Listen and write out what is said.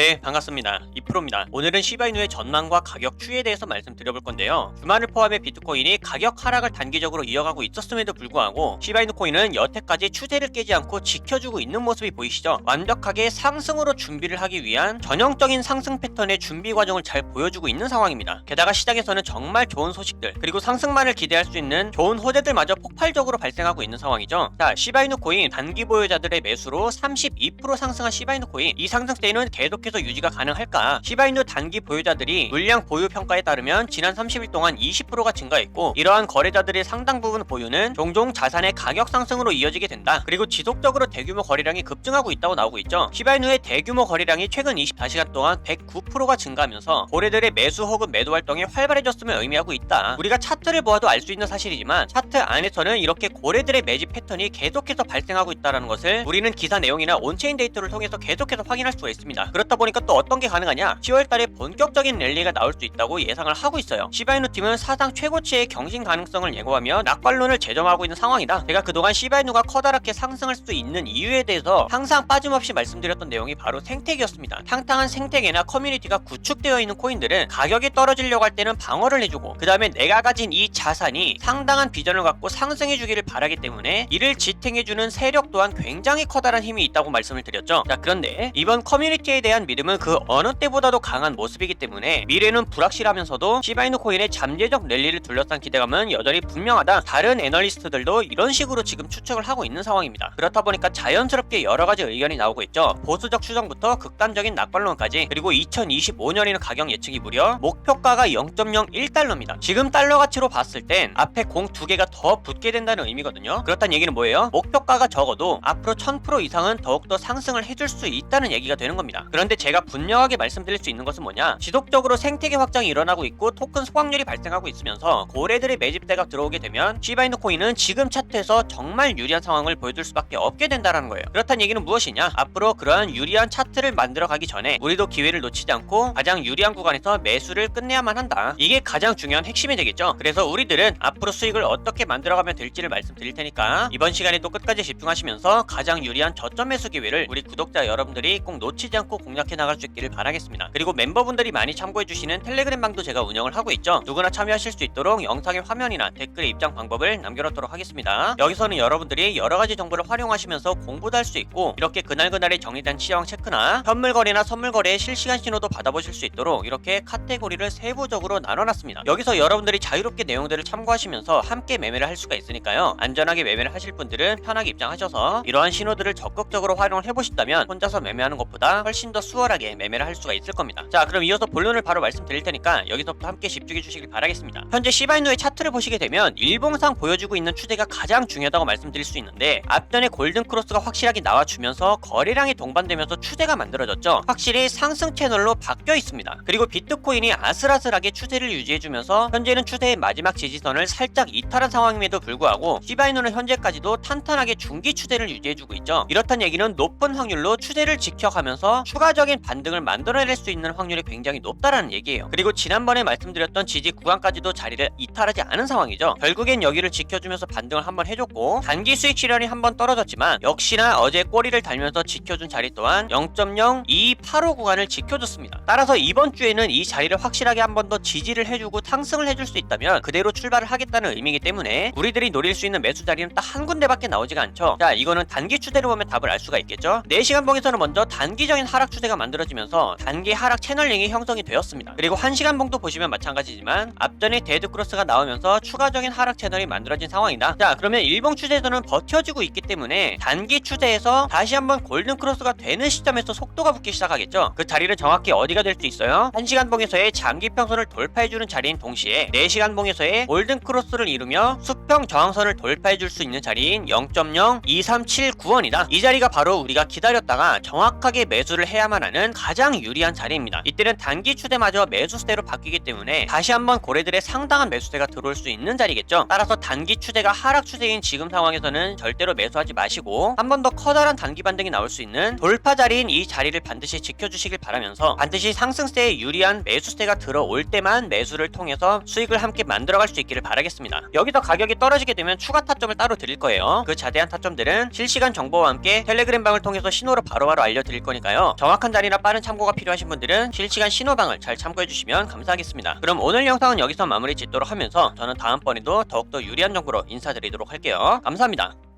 네, 반갑습니다. 이프로입니다. 오늘은 시바이누의 전망과 가격 추이에 대해서 말씀드려볼 건데요. 주말을 포함해 비트코인이 가격 하락을 단기적으로 이어가고 있었음에도 불구하고 시바이누 코인은 여태까지 추세를 깨지 않고 지켜주고 있는 모습이 보이시죠? 완벽하게 상승으로 준비를 하기 위한 전형적인 상승 패턴의 준비 과정을 잘 보여주고 있는 상황입니다. 게다가 시장에서는 정말 좋은 소식들 그리고 상승만을 기대할 수 있는 좋은 호재들마저 폭발적으로 발생하고 있는 상황이죠. 자, 시바이누 코인 단기 보유자들의 매수로 32% 상승한 시바이누 코인 이 상승세는 계속 해서 유지가 가능할까? 시바이누 단기 보유자들이 물량 보유 평가에 따르면 지난 30일 동안 20%가 증가했고 이러한 거래자들의 상당 부분 보유는 종종 자산의 가격 상승으로 이어지게 된다. 그리고 지속적으로 대규모 거래량이 급증하고 있다고 나오고 있죠. 시바이누의 대규모 거래량이 최근 24시간 동안 109%가 증가하면서 고래들의 매수 혹은 매도 활동이 활발해졌음을 의미하고 있다. 우리가 차트를 보아도 알 수 있는 사실이지만 차트 안에서는 이렇게 고래들의 매집 패턴이 계속해서 발생하고 있다는 것을 우리는 기사 내용이나 온체인 데이터를 통해서 계속해서 확인할 수가 있습니다. 그렇다 보니까 또 어떤 게 가능하냐? 10월달에 본격적인 랠리가 나올 수 있다고 예상을 하고 있어요. 시바이누 팀은 사상 최고치의 경신 가능성을 예고하며 낙관론을 제점하고 있는 상황이다. 제가 그동안 시바이누가 커다랗게 상승할 수 있는 이유에 대해서 항상 빠짐없이 말씀드렸던 내용이 바로 생태계였습니다. 탕탕한 생태계나 커뮤니티가 구축되어 있는 코인들은 가격이 떨어지려고 할 때는 방어를 해주고 그 다음에 내가 가진 이 자산이 상당한 비전을 갖고 상승해주기를 바라기 때문에 이를 지탱해주는 세력 또한 굉장히 커다란 힘이 있다고 말씀을 드렸죠. 자 그런데 이번 커뮤니티에 대한 믿음은 그 어느 때보다도 강한 모습이기 때문에 미래는 불확실하면서도 시바이누 코인의 잠재적 랠리를 둘러싼 기대감은 여전히 분명하다. 다른 애널리스트들도 이런 식으로 지금 추측을 하고 있는 상황입니다. 그렇다 보니까 자연스럽게 여러 가지 의견이 나오고 있죠. 보수적 추정부터 극단적인 낙관론까지 그리고 2025년에는 가격 예측이 무려 목표가가 0.01달러입니다. 지금 달러 가치로 봤을 땐 앞에 공 두 개가 더 붙게 된다는 의미거든요. 그렇다는 얘기는 뭐예요? 목표가가 적어도 앞으로 1000% 이상은 더욱더 상승을 해줄 수 있다는 얘기가 되는 겁니다. 그런데 제가 분명하게 말씀드릴 수 있는 것은 뭐냐? 지속적으로 생태계 확장이 일어나고 있고 토큰 소각률이 발생하고 있으면서 고래들의 매집대가 들어오게 되면 시바이누 코인은 지금 차트에서 정말 유리한 상황을 보여줄 수밖에 없게 된다는 거예요. 그렇다는 얘기는 무엇이냐? 앞으로 그러한 유리한 차트를 만들어 가기 전에 우리도 기회를 놓치지 않고 가장 유리한 구간에서 매수를 끝내야만 한다. 이게 가장 중요한 핵심이 되겠죠. 그래서 우리들은 앞으로 수익을 어떻게 만들어가면 될지를 말씀드릴 테니까 이번 시간에도 끝까지 집중하시면서 가장 유리한 저점 매수 기회를 우리 구독자 여러분들이 꼭 놓치지 않고 공략해 나갈 수 있기를 바라겠습니다. 그리고 멤버분들이 많이 참고해주시는 텔레그램 방도 제가 운영을 하고 있죠. 누구나 참여하실 수 있도록 영상의 화면이나 댓글에 입장 방법을 남겨놓도록 하겠습니다. 여기서는 여러분들이 여러 가지 정보를 활용하시면서 공부도 할 수 있고 이렇게 그날그날의 정리된 시황 체크나 현물 거래나 선물 거래의 실시간 신호도 받아보실 수 있도록 이렇게 카테고리를 세부적으로 나눠놨습니다. 여기서 여러분들이 자유롭게 내용들을 참고하시면서 함께 매매를 할 수가 있으니까요. 안전하게 매매를 하실 분들은 편하게 입장하셔서 이러한 신호들을 적극적으로 활용을 해보신다면 혼자서 매매하는 것보다 훨씬 더 수월하게 매매를 할 수가 있을 겁니다. 자 그럼 이어서 본론을 바로 말씀드릴 테니까 여기서부터 함께 집중해 주시길 바라겠습니다. 현재 시바이누의 차트를 보시게 되면 일봉상 보여주고 있는 추세가 가장 중요하다고 말씀드릴 수 있는데 앞전에 골든 크로스가 확실하게 나와주면서 거래량이 동반되면서 추세가 만들어졌죠. 확실히 상승 채널로 바뀌어 있습니다. 그리고 비트코인이 아슬아슬하게 추세를 유지해주면서 현재는 추세의 마지막 지지선을 살짝 이탈한 상황임에도 불구하고 시바이누는 현재까지도 탄탄하게 중기 추세를 유지해주고 있죠. 이렇단 얘기는 높은 확률로 추세를 지켜가면서 추가적 인 반등을 만들어낼 수 있는 확률이 굉장히 높다라는 얘기예요. 그리고 지난번에 말씀드렸던 지지 구간까지도 자리를 이탈하지 않은 상황이죠. 결국엔 여기를 지켜주면서 반등을 한번 해줬고 단기 수익 실현이 한번 떨어졌지만 역시나 어제 꼬리를 달면서 지켜준 자리 또한 0.0285 구간을 지켜줬습니다. 따라서 이번 주에는 이 자리를 확실하게 한 번 더 지지를 해주고 상승을 해줄 수 있다면 그대로 출발을 하겠다는 의미이기 때문에 우리들이 노릴 수 있는 매수 자리는 딱 한 군데밖에 나오지가 않죠. 자 이거는 단기 추세로 보면 답을 알 수가 있겠죠. 4시간 봉에서는 먼저 단기적인 하락 추세가 만들어지면서 단기 하락 채널링이 형성이 되었습니다. 그리고 1시간 봉도 보시면 마찬가지지만 앞전에 데드 크로스가 나오면서 추가적인 하락 채널이 만들어진 상황이다. 자 그러면 일봉 추세에서는 버텨지고 있기 때문에 단기 추세에서 다시 한번 골든 크로스가 되는 시점에서 속도가 붙기 시작하겠죠. 그 자리는 정확히 어디가 될 수 있어요? 1시간 봉에서의 장기 평선을 돌파해주는 자리인 동시에 4시간 봉에서의 골든 크로스를 이루며 수평 저항선을 돌파해줄 수 있는 자리인 0.2379원이다. 이 자리가 바로 우리가 기다렸다가 정확하게 매수를 해야만 하는 가장 유리한 자리입니다. 이때는 단기 추세마저 매수세로 바뀌기 때문에 다시 한번 고래들의 상당한 매수세가 들어올 수 있는 자리겠죠. 따라서 단기 추세가 하락 추세인 지금 상황에서는 절대로 매수하지 마시고 한 번 더 커다란 단기 반등이 나올 수 있는 돌파 자리인 이 자리를 반드시 지켜주시길 바라면서 반드시 상승세에 유리한 매수세가 들어올 때만 매수를 통해서 수익을 함께 만들어갈 수 있기를 바라겠습니다. 여기서 가격이 떨어지게 되면 추가 타점을 따로 드릴 거예요. 그 자대한 타점들은 실시간 정보와 함께 텔레그램 방을 통해서 신호로 바로바로 알려드릴 거니까요. 정확한 판단이나 빠른 참고가 필요하신 분들은 실시간 신호방을 잘 참고해주시면 감사하겠습니다. 그럼 오늘 영상은 여기서 마무리 짓도록 하면서 저는 다음번에도 더욱더 유리한 정보로 인사드리도록 할게요. 감사합니다.